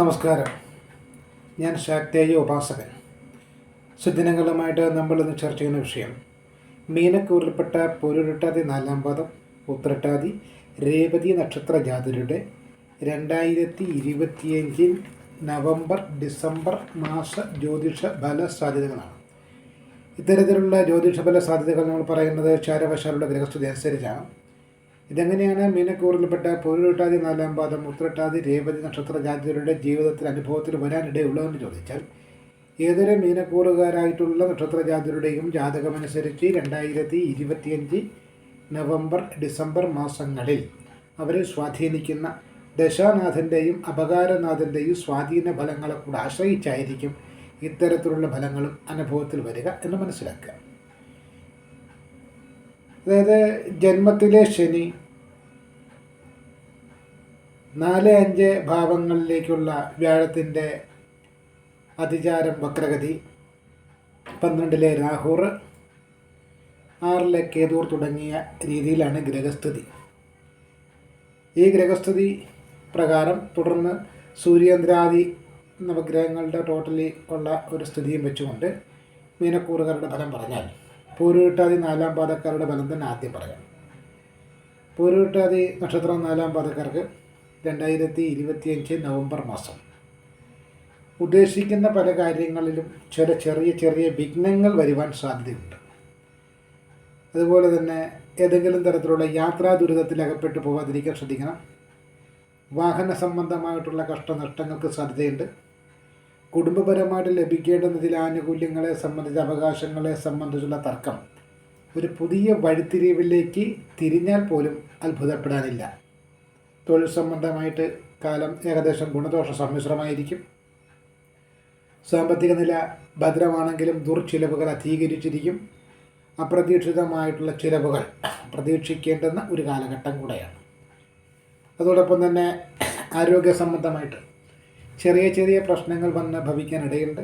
നമസ്കാരം. ഞാൻ ശാക്തേയ ഉപാസകൻ. സുദിനങ്ങളുമായിട്ട് നമ്മൾ ഇന്ന് ചർച്ച ചെയ്യുന്ന വിഷയം മീനക്കൂറിൽപ്പെട്ട പൊരുരുട്ടാതി നാലാം പാദം ഉത്രട്ടാതി രേവതി നക്ഷത്ര ജാതരുടെ രണ്ടായിരത്തി ഇരുപത്തിയഞ്ചിൽ നവംബർ ഡിസംബർ മാസ ജ്യോതിഷ ഫല സാധ്യതകളാണ്. ഇത്തരത്തിലുള്ള ജ്യോതിഷ ഫല സാധ്യതകൾ നമ്മൾ പറയുന്നത് ചാരവശാലുള്ള ഗ്രഹസ്ഥിതി അനുസരിച്ചാണ്. ഇതെങ്ങനെയാണ് മീനക്കൂറിൽപ്പെട്ട പൊരുട്ടാതി നാലാം പാദം ഉത്രട്ടാതി രേവതി നക്ഷത്ര ജാതികളുടെ ജീവിതത്തിൽ അനുഭവത്തിൽ വരാനിടയുള്ളതെന്ന് ചോദിച്ചാൽ ഏതൊരു മീനക്കൂറുകാരായിട്ടുള്ള നക്ഷത്ര ജാതികളുടെയും ജാതകമനുസരിച്ച് രണ്ടായിരത്തി ഇരുപത്തിയഞ്ച് നവംബർ ഡിസംബർ മാസങ്ങളിൽ അവരെ സ്വാധീനിക്കുന്ന ദശാനാഥന്റെയും അപകാരനാഥന്റെയും സ്വാധീന ഫലങ്ങളെ കൂടെ ആശ്രയിച്ചായിരിക്കും ഇത്തരത്തിലുള്ള ഫലങ്ങളും അനുഭവത്തിൽ വരിക എന്ന് മനസ്സിലാക്കുക. അതായത് ജന്മത്തിലെ ശനി നാല് അഞ്ച് ഭാവങ്ങളിലേക്കുള്ള വ്യാഴത്തിന്റെ അതിചാരം വക്രഗതി പന്ത്രണ്ടിലെ രാഹുർ ആറിലെ കേതൂർ തുടങ്ങിയ രീതിയിലാണ് ഗ്രഹസ്ഥിതി. ഈ ഗ്രഹസ്ഥിതി പ്രകാരം തുടർന്ന് സൂര്യേന്ദ്രാദി നവഗ്രഹങ്ങളുടെ ടോട്ടലി ഉള്ള ഒരു സ്ഥിതിയും വെച്ചുകൊണ്ട് മീനക്കൂറുകാരുടെ ഫലം പറഞ്ഞാൽ പൂരുവിട്ടാതി നാലാം പാദക്കാരുടെ ഫലം തന്നെ ആദ്യം പറയാം. പൂരുവിട്ടാതി നക്ഷത്രം നാലാം പാദക്കാർക്ക് രണ്ടായിരത്തി ഇരുപത്തിയഞ്ച് നവംബർ മാസം. ഉദ്ദേശിക്കുന്ന പല കാര്യങ്ങളിലും ചില ചെറിയ ചെറിയ വിഘ്നങ്ങൾ വരുവാൻ സാധ്യതയുണ്ട്. അതുപോലെ തന്നെ ഏതെങ്കിലും തരത്തിലുള്ള യാത്രാ ദുരിതത്തിൽ അകപ്പെട്ടു പോകാതിരിക്കാൻ ശ്രദ്ധിക്കണം. വാഹന സംബന്ധമായിട്ടുള്ള കഷ്ടനഷ്ടങ്ങൾക്ക് സാധ്യതയുണ്ട്. കുടുംബപരമായിട്ട് ലഭിക്കേണ്ടുന്ന ചില ആനുകൂല്യങ്ങളെ സംബന്ധിച്ച അവകാശങ്ങളെ സംബന്ധിച്ചുള്ള തർക്കം ഒരു പുതിയ വഴിത്തിരിവിലേക്ക് തിരിഞ്ഞാൽ പോലും അത്ഭുതപ്പെടാനില്ല. തൊഴിൽ സംബന്ധമായിട്ട് കാലം ഏകദേശം ഗുണദോഷ സമ്മിശ്രമായിരിക്കും. സാമ്പത്തിക നില ഭദ്രമാണെങ്കിലും ദുർച്ചിലവുകൾ അധീകരിച്ചിരിക്കും. അപ്രതീക്ഷിതമായിട്ടുള്ള ചിലവുകൾ പ്രതീക്ഷിക്കേണ്ടുന്ന ഒരു കാലഘട്ടം കൂടെയാണ്. അതോടൊപ്പം തന്നെ ആരോഗ്യ സംബന്ധമായിട്ട് ചെറിയ ചെറിയ പ്രശ്നങ്ങൾ വന്ന് ഭവിക്കാനിടയുണ്ട്.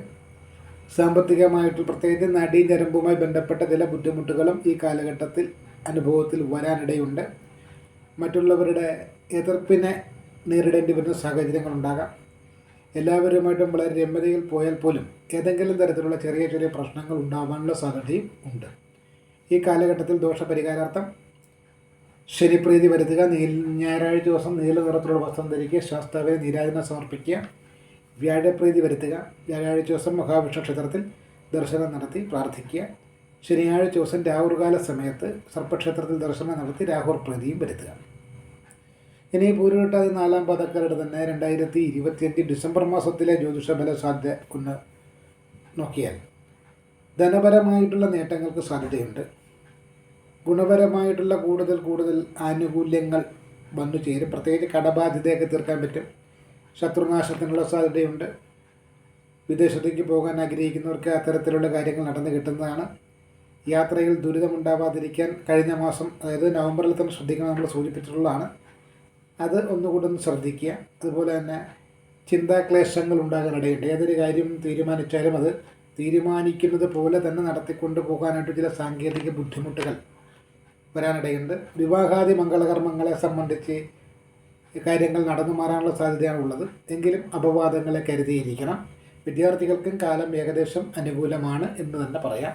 സാമ്പത്തികമായിട്ട് പ്രത്യേകിച്ച് നടീ ഞരമ്പുമായി ബന്ധപ്പെട്ട ചില ബുദ്ധിമുട്ടുകളും ഈ കാലഘട്ടത്തിൽ അനുഭവത്തിൽ വരാനിടയുണ്ട്. മറ്റുള്ളവരുടെ എതിർപ്പിനെ നേരിടേണ്ടി വരുന്ന സാഹചര്യങ്ങളുണ്ടാകാം. എല്ലാവരുമായിട്ടും വളരെ രമ്യതയിൽ പോയാൽ പോലും ഏതെങ്കിലും തരത്തിലുള്ള ചെറിയ ചെറിയ പ്രശ്നങ്ങൾ ഉണ്ടാവാനുള്ള സാധ്യതയും ഉണ്ട്. ഈ കാലഘട്ടത്തിൽ ദോഷപരിഹാരാർത്ഥം ശനിപ്രീതി വരുത്തുക നീൽ ഞായറാഴ്ച ദിവസം നീല നിറത്തിലുള്ള വസ്ത്രം ധരിക്കുക ശാസ്താവിനെ നീരാജന സമർപ്പിക്കുക വ്യാഴപ്രീതി വരുത്തുക വ്യാഴാഴ്ച ദിവസം മഹാവിഷ്ണു ക്ഷേത്രത്തിൽ ദർശനം നടത്തി പ്രാർത്ഥിക്കുക ശനിയാഴ്ച ദിവസം രാഹുർകാല സമയത്ത് സർപ്പക്ഷേത്രത്തിൽ ദർശനം നടത്തി രാഹുർ പ്രീതിയും വരുത്തുക. ഇനി പൂരുവിട്ടാതി നാലാം പാദക്കാരുടെ തന്നെ രണ്ടായിരത്തി ഇരുപത്തിയഞ്ച് ഡിസംബർ മാസത്തിലെ ജ്യോതിഷ ഫല സാധ്യത ഒന്ന് നോക്കിയാൽ ധനപരമായിട്ടുള്ള നേട്ടങ്ങൾക്ക് സാധ്യതയുണ്ട്. ഗുണപരമായിട്ടുള്ള കൂടുതൽ കൂടുതൽ ആനുകൂല്യങ്ങൾ വന്നു ചേരും. പ്രത്യേകിച്ച് കടബാധ്യതയൊക്കെ തീർക്കാൻ പറ്റും. ശത്രുനാശത്തിനുള്ള സാധ്യതയുണ്ട്. വിദേശത്തേക്ക് പോകാൻ ആഗ്രഹിക്കുന്നവർക്ക് അത്തരത്തിലുള്ള കാര്യങ്ങൾ നടന്നു കിട്ടുന്നതാണ്. യാത്രയിൽ ദുരിതമുണ്ടാവാതിരിക്കാൻ കഴിഞ്ഞ മാസം അതായത് നവംബറിൽ തന്നെ ശ്രദ്ധിക്കണം നമ്മൾ സൂചിപ്പിച്ചിട്ടുള്ളതാണ്. അത് ഒന്നുകൂടെ ഒന്ന് ശ്രദ്ധിക്കുക. അതുപോലെ തന്നെ ചിന്താക്ലേശങ്ങൾ ഉണ്ടാകാനിടയുണ്ട് ഏതൊരു കാര്യം തീരുമാനിച്ചാലും അത് തീരുമാനിക്കുന്നത് പോലെ തന്നെ നടത്തിക്കൊണ്ട് പോകാനായിട്ട് ചില സാങ്കേതിക ബുദ്ധിമുട്ടുകൾ വരാനിടയുണ്ട്. വിവാഹാദി മംഗളകർമ്മങ്ങളെ സംബന്ധിച്ച് കാര്യങ്ങൾ നടന്നു മാറാനുള്ള സാധ്യതയാണ് ഉള്ളത്. എങ്കിലും അപവാദങ്ങളെ കരുതിയിരിക്കണം. വിദ്യാർത്ഥികൾക്കും കാലം ഏകദേശം അനുകൂലമാണ് എന്ന് തന്നെ പറയാം.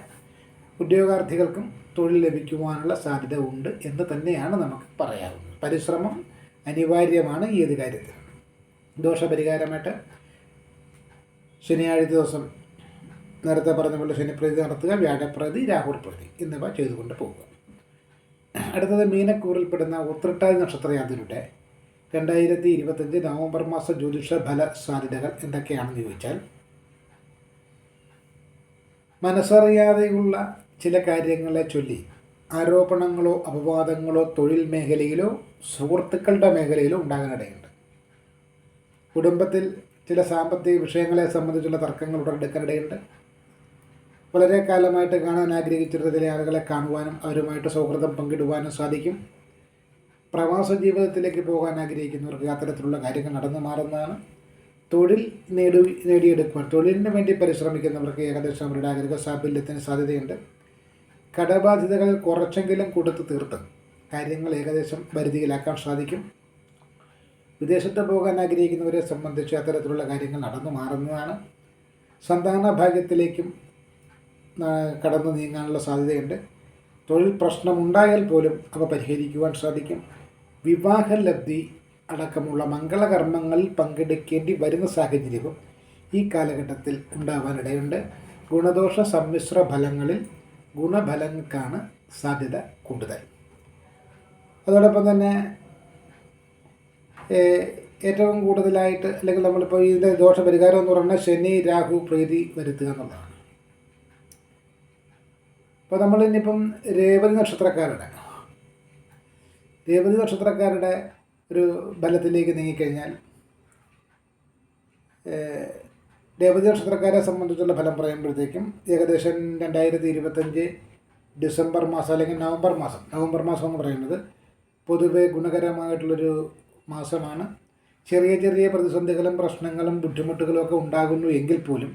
ഉദ്യോഗാർത്ഥികൾക്കും തൊഴിൽ ലഭിക്കുവാനുള്ള സാധ്യത ഉണ്ട് എന്ന് തന്നെയാണ് നമുക്ക് പറയാവുന്നത്. പരിശ്രമം അനിവാര്യമാണ് ഈ ഒരു കാര്യത്തിൽ. ദോഷപരിഹാരമായിട്ട് ശനിയാഴ്ച ദിവസം നേരത്തെ പറഞ്ഞ പോലെ ശനിപ്രതി നടത്തുക വ്യാഴപ്രതി രാഹുൽ പ്രതി എന്നിവ ചെയ്തുകൊണ്ട് പോകുക അടുത്തത് മീനക്കൂറിൽപ്പെടുന്ന ഉത്രട്ടാതി നക്ഷത്രയാതിരുടെ രണ്ടായിരത്തി ഇരുപത്തഞ്ച് നവംബർ മാസ ജ്യോതിഷ ഫല സാധ്യതകൾ എന്തൊക്കെയാണെന്ന് ചോദിച്ചാൽ മനസ്സറിയാതെയുള്ള ചില കാര്യങ്ങളെ ചൊല്ലി ആരോപണങ്ങളോ അപവാദങ്ങളോ തൊഴിൽ മേഖലയിലോ സുഹൃത്തുക്കളുടെ മേഖലയിലോ ഉണ്ടാകാനിടയുണ്ട്. കുടുംബത്തിൽ ചില സാമ്പത്തിക വിഷയങ്ങളെ സംബന്ധിച്ചുള്ള തർക്കങ്ങൾ ഉടലെടുക്കാനിടയുണ്ട്. വളരെ കാലമായിട്ട് കാണാൻ ആഗ്രഹിച്ചിരുന്ന ചില ആളുകളെ കാണുവാനും അവരുമായിട്ട് സൗഹൃദം പങ്കിടുവാനും സാധിക്കും. പ്രവാസ ജീവിതത്തിലേക്ക് പോകാൻ ആഗ്രഹിക്കുന്നവർക്ക് അത്തരത്തിലുള്ള കാര്യങ്ങൾ നടന്നു മാറുന്നതാണ്. തൊഴിൽ നേടി നേടിയെടുക്കുവാൻ തൊഴിലിന് വേണ്ടി പരിശ്രമിക്കുന്നവർക്ക് ഏകദേശം അവരുടെ ആഗ്രഹ സാഫല്യത്തിന് സാധ്യതയുണ്ട്. കടബാധ്യതകൾ കുറച്ചെങ്കിലും കൊടുത്ത് തീർത്ത് കാര്യങ്ങൾ ഏകദേശം പരിധിയിലാക്കാൻ സാധിക്കും. വിദേശത്ത് പോകാൻ ആഗ്രഹിക്കുന്നവരെ സംബന്ധിച്ച് അത്തരത്തിലുള്ള കാര്യങ്ങൾ നടന്നു മാറുന്നതാണ്. സന്താന ഭാഗ്യത്തിലേക്കും കടന്നു നീങ്ങാനുള്ള സാധ്യതയുണ്ട്. തൊഴിൽ പ്രശ്നമുണ്ടായാൽ പോലും അവ പരിഹരിക്കുവാൻ സാധിക്കും. വിവാഹലബ്ധി അടക്കമുള്ള മംഗളകർമ്മങ്ങളിൽ പങ്കെടുക്കേണ്ടി വരുന്ന സാഹചര്യവും ഈ കാലഘട്ടത്തിൽ ഉണ്ടാവാനിടയുണ്ട്. ഗുണദോഷ സമ്മിശ്ര ഫലങ്ങളിൽ ഗുണഫലങ്ങൾക്കാണ് സാധ്യത കൂടുതൽ. അതോടൊപ്പം തന്നെ ഏറ്റവും കൂടുതലായിട്ട് അല്ലെങ്കിൽ നമ്മളിപ്പോൾ ഇതിന്റെ ദോഷപരിഹാരം എന്ന് പറഞ്ഞാൽ ശനി രാഹു പ്രീതി വരുത്തുക എന്നുള്ളതാണ്. അപ്പോൾ നമ്മൾ ഇനിയിപ്പം രേവതി നക്ഷത്രക്കാരുടെ രേവതി നക്ഷത്രക്കാരുടെ ഒരു ബലത്തിലേക്ക് നീങ്ങിക്കഴിഞ്ഞാൽ രേവതി നക്ഷത്രക്കാരെ സംബന്ധിച്ചുള്ള ഫലം പറയുമ്പോഴത്തേക്കും ഏകദേശം രണ്ടായിരത്തി ഇരുപത്തഞ്ച് ഡിസംബർ മാസം അല്ലെങ്കിൽ നവംബർ മാസം നവംബർ മാസം എന്ന് പറയുന്നത് പൊതുവെ ഗുണകരമായിട്ടുള്ളൊരു മാസമാണ്. ചെറിയ ചെറിയ പ്രതിസന്ധികളും പ്രശ്നങ്ങളും ബുദ്ധിമുട്ടുകളും ഒക്കെ ഉണ്ടാകുന്നു എങ്കിൽ പോലും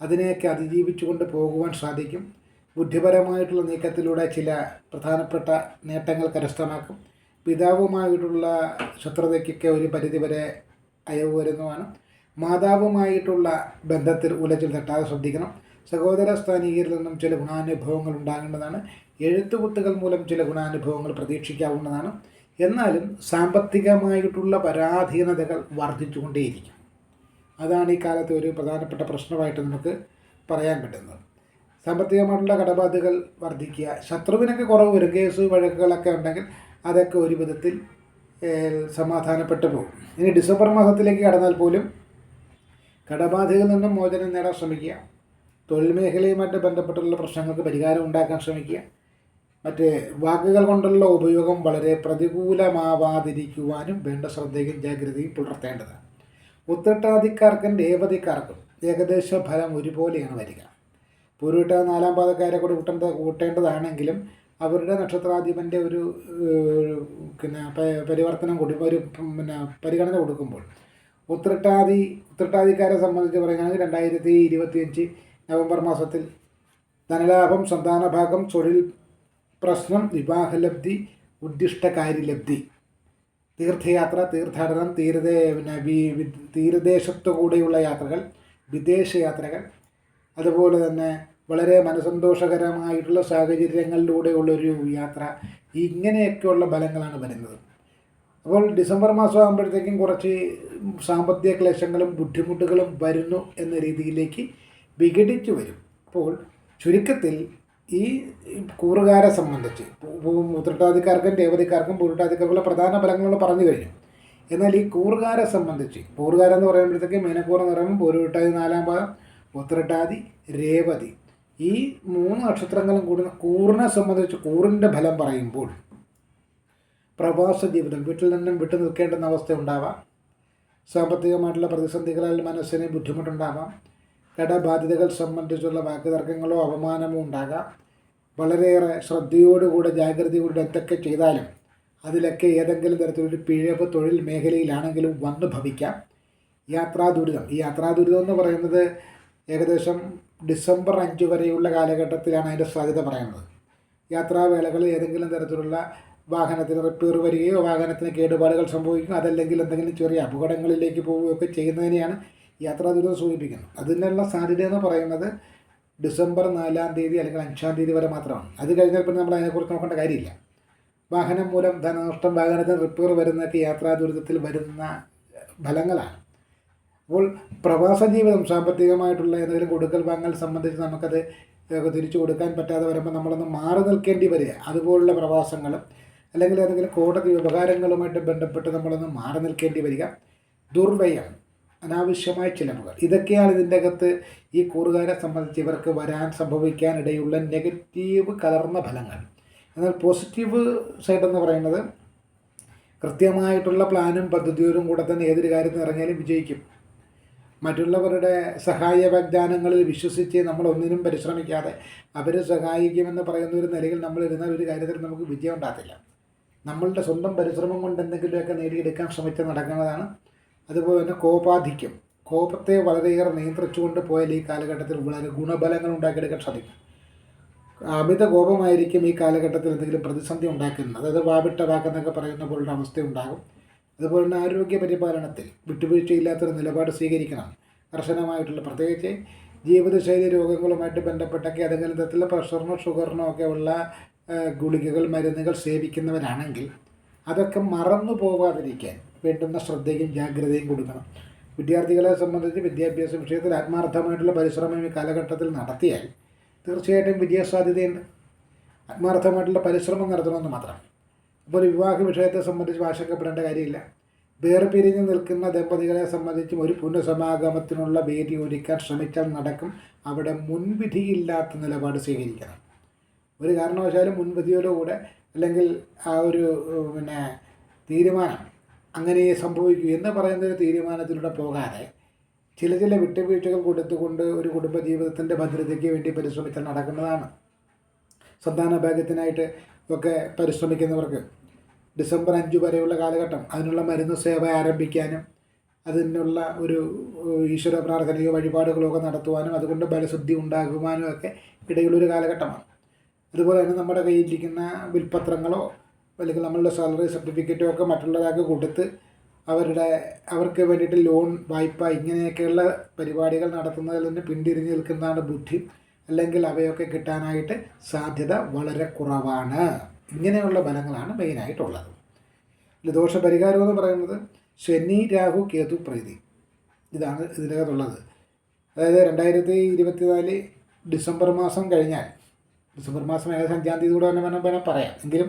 അതിനെയൊക്കെ അതിജീവിച്ചുകൊണ്ട് പോകുവാൻ സാധിക്കും. ബുദ്ധിപരമായിട്ടുള്ള നീക്കത്തിലൂടെ ചില പ്രധാനപ്പെട്ട നേട്ടങ്ങൾ കരസ്ഥമാക്കും. പിതാവുമായിട്ടുള്ള ശത്രുതയ്ക്കൊക്കെ ഒരു പരിധിവരെ അയവ് വരുന്നതാണ്. മാതാവുമായിട്ടുള്ള ബന്ധത്തിൽ ഉലച്ചിൽ തട്ടാതെ ശ്രദ്ധിക്കണം. സഹോദര സ്ഥാനീകരിൽ നിന്നും ചില ഗുണാനുഭവങ്ങൾ ഉണ്ടാകേണ്ടതാണ്. എഴുത്തുകുത്തുകൾ മൂലം ചില ഗുണാനുഭവങ്ങൾ പ്രതീക്ഷിക്കാവുന്നതാണ്. എന്നാലും സാമ്പത്തികമായിട്ടുള്ള പരാധീനതകൾ വർദ്ധിച്ചുകൊണ്ടേയിരിക്കും. അതാണ് ഈ കാലത്തെ ഒരു പ്രധാനപ്പെട്ട പ്രശ്നമായിട്ട് നമുക്ക് പറയാൻ പറ്റുന്നത്. സാമ്പത്തികമായിട്ടുള്ള കടബാധ്യതകൾ വർദ്ധിക്കുക ശത്രുവിനൊക്കെ കുറവ് വരും കേസ് വഴക്കുകളൊക്കെ ഉണ്ടെങ്കിൽ അതൊക്കെ ഒരു വിധത്തിൽ സമാധാനപ്പെട്ടു പോകും. ഇനി ഡിസംബർ മാസത്തിലേക്ക് കടന്നാൽ പോലും കടബാധ്യതയിൽ നിന്നും മോചനം നേടാൻ ശ്രമിക്കുക. തൊഴിൽ മേഖലയുമായിട്ട് ബന്ധപ്പെട്ടുള്ള പ്രശ്നങ്ങൾക്ക് പരിഹാരം ഉണ്ടാക്കാൻ ശ്രമിക്കുക. മറ്റ് വാക്കുകൾ കൊണ്ടുള്ള ഉപയോഗം വളരെ പ്രതികൂലമാവാതിരിക്കുവാനും വേണ്ട ശ്രദ്ധയും ജാഗ്രതയും പുലർത്തേണ്ടതാണ്. ഉത്രട്ടാതിക്കാർക്കും രേവതിക്കാർക്കും ഏകദേശ ഫലം ഒരുപോലെയാണ് വരിക. പൂരുവിട്ട നാലാം പാദക്കാരെ കൂടെ കൂട്ടേണ്ട കൂട്ടേണ്ടതാണെങ്കിലും അവരുടെ നക്ഷത്രാധിപന്റെ ഒരു പിന്നെ പരിവർത്തനം കൊടുക്കും ഒരു പിന്നെ പരിഗണന കൊടുക്കുമ്പോൾ ഉത്രട്ടാതി ഉത്രട്ടാതിക്കാരെ സംബന്ധിച്ച് പറയുകയാണെങ്കിൽ രണ്ടായിരത്തി ഇരുപത്തിയഞ്ച് നവംബർ മാസത്തിൽ ധനലാഭം സന്താനഭാഗം തൊഴിൽ പ്രശ്നം വിവാഹലബ്ധി ഉദ്ദിഷ്ടകാര്യലബ്ധി. തീർത്ഥയാത്ര തീർത്ഥാടനം തീരദേ പിന്നെ തീരദേശത്തു കൂടെയുള്ള യാത്രകൾ വിദേശയാത്രകൾ അതുപോലെ തന്നെ വളരെ മനസന്തോഷകരമായിട്ടുള്ള സാഹചര്യങ്ങളിലൂടെയുള്ളൊരു യാത്ര ഇങ്ങനെയൊക്കെയുള്ള ഫലങ്ങളാണ് വരുന്നത്. അപ്പോൾ ഡിസംബർ മാസം ആകുമ്പോഴത്തേക്കും കുറച്ച് സാമ്പത്തിക ക്ലേശങ്ങളും ബുദ്ധിമുട്ടുകളും വരുന്നു എന്ന രീതിയിലേക്ക് വിഘടിച്ചു വരും. അപ്പോൾ ചുരുക്കത്തിൽ ഈ കൂറുകാരെ സംബന്ധിച്ച് മൂത്രട്ടാധികാർക്കും രേവതിക്കാർക്കും പൂരട്ടാധികാർക്കുള്ള പ്രധാന ഫലങ്ങൾ പറഞ്ഞു കഴിഞ്ഞു. എന്നാൽ ഈ കൂറുകാരെ സംബന്ധിച്ച് കൂറുകാരെന്ന് പറയുമ്പോഴത്തേക്ക് മീനക്കൂർ എന്ന് പറയുമ്പോൾ പൂരുവിട്ടാതി നാലാം പാദം ഉത്രട്ടാതി രേവതി ഈ മൂന്ന് നക്ഷത്രങ്ങളും കൂടുന്ന കൂറിനെ സംബന്ധിച്ച് കൂറിന്റെ ഫലം പറയുമ്പോൾ പ്രവാസ ജീവിതം വീട്ടിൽ നിന്നും വിട്ടു നിൽക്കേണ്ടുന്ന അവസ്ഥ ഉണ്ടാവാം സാമ്പത്തികമായിട്ടുള്ള പ്രതിസന്ധികളാൽ മനസ്സിന് ബുദ്ധിമുട്ടുണ്ടാവാം. കടബാധ്യതകൾ സംബന്ധിച്ചുള്ള വാക്കുതർക്കങ്ങളോ അപമാനമോ ഉണ്ടാകാം. വളരെയേറെ ശ്രദ്ധയോടുകൂടെ ജാഗ്രതയോടെ എന്തൊക്കെ ചെയ്താലും അതിലൊക്കെ ഏതെങ്കിലും തരത്തിലൊരു പിഴവ് തൊഴിൽ മേഖലയിലാണെങ്കിലും വന്നു ഭവിക്കാം. യാത്രാ ദുരിതം. ഈ യാത്രാ ദുരിതം എന്ന് പറയുന്നത് ഏകദേശം ഡിസംബർ അഞ്ച് വരെയുള്ള കാലഘട്ടത്തിലാണ് അതിന്റെ സാധ്യത പറയുന്നത്. യാത്രാവേളകളിൽ ഏതെങ്കിലും തരത്തിലുള്ള വാഹനത്തിന് റിപ്പയർ വരികയോ വാഹനത്തിന് കേടുപാടുകൾ സംഭവിക്കുകയോ അതല്ലെങ്കിൽ എന്തെങ്കിലും ചെറിയ അപകടങ്ങളിലേക്ക് പോവുകയൊക്കെ ചെയ്യുന്നതിനെയാണ് യാത്രാ ദുരിതം സൂചിപ്പിക്കുന്നത്. അതിനുള്ള സാധ്യത എന്ന് പറയുന്നത് ഡിസംബർ നാലാം തീയതി അല്ലെങ്കിൽ അഞ്ചാം തീയതി വരെ മാത്രമാണ്. അത് കഴിഞ്ഞാൽ പിന്നെ നമ്മൾ അതിനെക്കുറിച്ച് നോക്കേണ്ട കാര്യമില്ല. വാഹനം മൂലം ധനനഷ്ടം വാഹനത്തിന് റിപ്പയർ വരുന്നൊക്കെ യാത്രാ ദുരിതത്തിൽ വരുന്ന ഫലങ്ങളാണ്. അപ്പോൾ പ്രവാസ ജീവിതം സാമ്പത്തികമായിട്ടുള്ള ഏതെങ്കിലും കൊടുക്കൽ വാങ്ങൽ സംബന്ധിച്ച് നമുക്കത് തിരിച്ചു കൊടുക്കാൻ പറ്റാതെ വരുമ്പോൾ നമ്മളൊന്ന് മാറി നിൽക്കേണ്ടി വരിക. അതുപോലുള്ള പ്രവാസങ്ങളും അല്ലെങ്കിൽ ഏതെങ്കിലും കോടതി ഉപകാരങ്ങളുമായിട്ട് ബന്ധപ്പെട്ട് നമ്മളൊന്ന് മാറി നിൽക്കേണ്ടി വരിക. ദുർവ്യയം അനാവശ്യമായ ചിലവുകൾ. ഇതൊക്കെയാണ് ഇതിന്റെ അകത്ത് ഈ കൂറുകാരെ സംബന്ധിച്ച് ഇവർക്ക് വരാൻ സംഭവിക്കാനിടയുള്ള നെഗറ്റീവ് കലർന്ന ഫലങ്ങൾ. എന്നാൽ പോസിറ്റീവ് സൈഡ് എന്ന് പറയുന്നത് കൃത്യമായിട്ടുള്ള പ്ലാനും പദ്ധതിയോടും കൂടെ തന്നെ ഏതൊരു കാര്യത്തിൽ ഇറങ്ങിയാലും വിജയിക്കും. മറ്റുള്ളവരുടെ സഹായ വാഗ്ദാനങ്ങളിൽ വിശ്വസിച്ച് നമ്മൾ ഒന്നിനും പരിശ്രമിക്കാതെ അവരെ സഹായിക്കുമെന്ന് പറയുന്ന ഒരു നിലയിൽ നമ്മൾ ഇരുന്നാൽ ഒരു കാര്യത്തിൽ നമുക്ക് വിജയം ഉണ്ടാകത്തില്ല. നമ്മളുടെ സ്വന്തം പരിശ്രമം കൊണ്ട് എന്തെങ്കിലുമൊക്കെ നേടിയെടുക്കാൻ ശ്രമിച്ച് നടക്കുന്നതാണ്. അതുപോലെ തന്നെ കോപാധിക്യം. കോപത്തെ വളരെയേറെ നിയന്ത്രിച്ചുകൊണ്ട് പോയാൽ ഈ കാലഘട്ടത്തിൽ വളരെ ഗുണബലങ്ങൾ ഉണ്ടാക്കിയെടുക്കാൻ സാധിക്കും. അമിത കോപമായിരിക്കും ഈ കാലഘട്ടത്തിൽ എന്തെങ്കിലും പ്രതിസന്ധി ഉണ്ടാക്കുന്നത്. അതായത് വാവിട്ട വാക്കെന്നൊക്കെ പറയുന്ന പോലുള്ള അവസ്ഥ ഉണ്ടാകും. അതുപോലെ തന്നെ ആരോഗ്യ പരിപാലനത്തിൽ വിട്ടുവീഴ്ചയില്ലാത്തൊരു നിലപാട് സ്വീകരിക്കണം. കർശനമായിട്ടുള്ള പ്രത്യേകിച്ച് ജീവിതശൈലി രോഗങ്ങളുമായിട്ട് ബന്ധപ്പെട്ടൊക്കെ ഏതെങ്കിലും തരത്തിലുള്ള പ്രഷറിനോ ഷുഗറിനോ ഒക്കെ ഉള്ള ഗുളികകൾ മരുന്നുകൾ സേവിക്കുന്നവരാണെങ്കിൽ അതൊക്കെ മറന്നു പോകാതിരിക്കാൻ വേണ്ടുന്ന ശ്രദ്ധയും ജാഗ്രതയും കൊടുക്കണം. വിദ്യാർത്ഥികളെ സംബന്ധിച്ച് വിദ്യാഭ്യാസ വിഷയത്തിൽ ആത്മാർത്ഥമായിട്ടുള്ള പരിശ്രമം ഈ കാലഘട്ടത്തിൽ നടത്തിയാൽ തീർച്ചയായിട്ടും വിജയസാധ്യതയുണ്ട്. ആത്മാർത്ഥമായിട്ടുള്ള പരിശ്രമം നടത്തണമെന്ന് മാത്രം. അപ്പോൾ വിവാഹ വിഷയത്തെ സംബന്ധിച്ച് ആശങ്കപ്പെടേണ്ട കാര്യമില്ല. വേർപിരിഞ്ഞ് നിൽക്കുന്ന ദമ്പതികളെ സംബന്ധിച്ചും ഒരു പുനഃസമാഗമത്തിനുള്ള വേദി ഒരുക്കാൻ ശ്രമിച്ചാൽ നടക്കും. അവിടെ മുൻവിധിയില്ലാത്ത നിലപാട് സ്വീകരിക്കണം. ഒരു കാരണവശാലും മുൻവിധിയോടുകൂടെ അല്ലെങ്കിൽ ആ ഒരു പിന്നെ തീരുമാനം അങ്ങനെ സംഭവിക്കൂ എന്ന് പറയുന്ന ഒരു തീരുമാനത്തിലൂടെ പോകാതെ ചില ചില വിട്ടുവീഴ്ചകൾ കൊടുത്തുകൊണ്ട് ഒരു കുടുംബ ജീവിതത്തിന്റെ ഭദ്രതയ്ക്ക് വേണ്ടി പരിശ്രമിച്ച നടക്കുന്നതാണ്. സന്താന ഭാഗ്യത്തിനായിട്ട് ഒക്കെ പരിശ്രമിക്കുന്നവർക്ക് ഡിസംബർ അഞ്ച് വരെയുള്ള കാലഘട്ടം അതിനുള്ള മരുന്ന് സേവ ആരംഭിക്കാനും അതിനുള്ള ഒരു ഈശ്വര പ്രാർത്ഥനയോ വഴിപാടുകളോ ഒക്കെ നടത്തുവാനും അതുകൊണ്ട് ബലശുദ്ധി ഉണ്ടാകുവാനും ഒക്കെ ഇടയിലൊരു കാലഘട്ടമാണ്. അതുപോലെ തന്നെ നമ്മുടെ കയ്യിലിരിക്കുന്ന വിൽപ്പത്രങ്ങളോ അല്ലെങ്കിൽ നമ്മളുടെ സാലറി സർട്ടിഫിക്കറ്റോ ഒക്കെ മറ്റുള്ളവർക്ക് കൊടുത്ത് അവരുടെ അവർക്ക് വേണ്ടിയിട്ട് ലോൺ വായ്പ ഇങ്ങനെയൊക്കെയുള്ള പരിപാടികൾ നടത്തുന്നതിൽ നിന്ന് പിന്തിരിഞ്ഞ് നിൽക്കുന്നതാണ് ബുദ്ധി. അല്ലെങ്കിൽ അവയൊക്കെ കിട്ടാനായിട്ട് സാധ്യത വളരെ കുറവാണ്. ഇങ്ങനെയുള്ള ഫലങ്ങളാണ് മെയിനായിട്ടുള്ളത് ഇതിൽ ദോഷപരിഹാരം എന്ന് പറയുന്നത് ശനി രാഹു കേതു പ്രീതി. ഇതാണ് ഇതിനകത്തുള്ളത്. അതായത് രണ്ടായിരത്തി ഇരുപത്തിനാല് ഡിസംബർ മാസം കഴിഞ്ഞാൽ ഡിസംബർ മാസം ഏകദേശം അഞ്ചാം തീയതി കൂടെ തന്നെ വേണം വേണം പറയാം. എങ്കിലും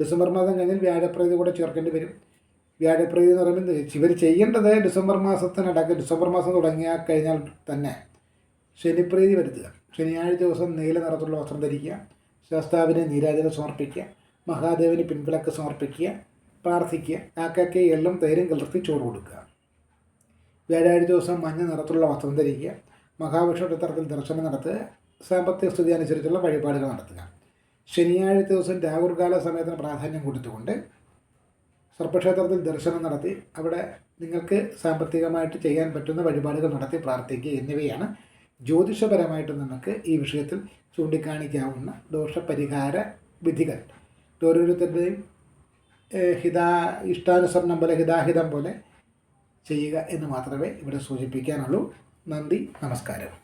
ഡിസംബർ മാസം കഴിഞ്ഞാൽ വ്യാഴപ്രീതി കൂടെ ചേർക്കേണ്ടി വരും. വ്യാഴപ്രീതി എന്ന് പറയുമ്പോൾ ഇവർ ചെയ്യേണ്ടത് ഡിസംബർ മാസത്തിനടക്ക് ഡിസംബർ മാസം തുടങ്ങിയാൽ കഴിഞ്ഞാൽ തന്നെ ശനിപ്രീതി വരുത്തുക. ശനിയാഴ്ച ദിവസം നീല നിറത്തുള്ള വസ്ത്രം ധരിക്കുക ശാസ്താവിന് നീരാജനം സമർപ്പിക്കുക മഹാദേവന് പിൻവിളക്ക് സമർപ്പിക്കുക പ്രാർത്ഥിക്കുക കാക്കയ്ക്ക് എല്ലാം തേരും കലർത്തി ചോറ് കൊടുക്കുക. വ്യാഴാഴ്ച ദിവസം മഞ്ഞ നിറത്തുള്ള വസ്ത്രം ധരിക്കുക മഹാവിഷ്ണു ക്ഷേത്രത്തിൽ ദർശനം നടത്തുക സാമ്പത്തിക സ്ഥിതി അനുസരിച്ചുള്ള വഴിപാടുകൾ നടത്തുക. ശനിയാഴ്ച ദിവസം രാഹുർകാല സമയത്തിന് പ്രാധാന്യം കൊടുത്തുകൊണ്ട് സർപ്പക്ഷേത്രത്തിൽ ദർശനം നടത്തി അവിടെ നിങ്ങൾക്ക് സാമ്പത്തികമായിട്ട് ചെയ്യാൻ പറ്റുന്ന വഴിപാടുകൾ നടത്തി പ്രാർത്ഥിക്കുക എന്നിവയാണ് ജ്യോതിഷപരമായിട്ട് നമുക്ക് ഈ വിഷയത്തിൽ ചൂണ്ടിക്കാണിക്കാവുന്ന ദോഷപരിഹാര വിധികൾ. ഓരോരുത്തരുടെയും ഹിതാ ഇഷ്ടാനുസരണം പോലെ ഹിതാഹിതം പോലെ ചെയ്യുക എന്ന് മാത്രമേ ഇവിടെ സൂചിപ്പിക്കാനുള്ളൂ. നന്ദി നമസ്കാരം.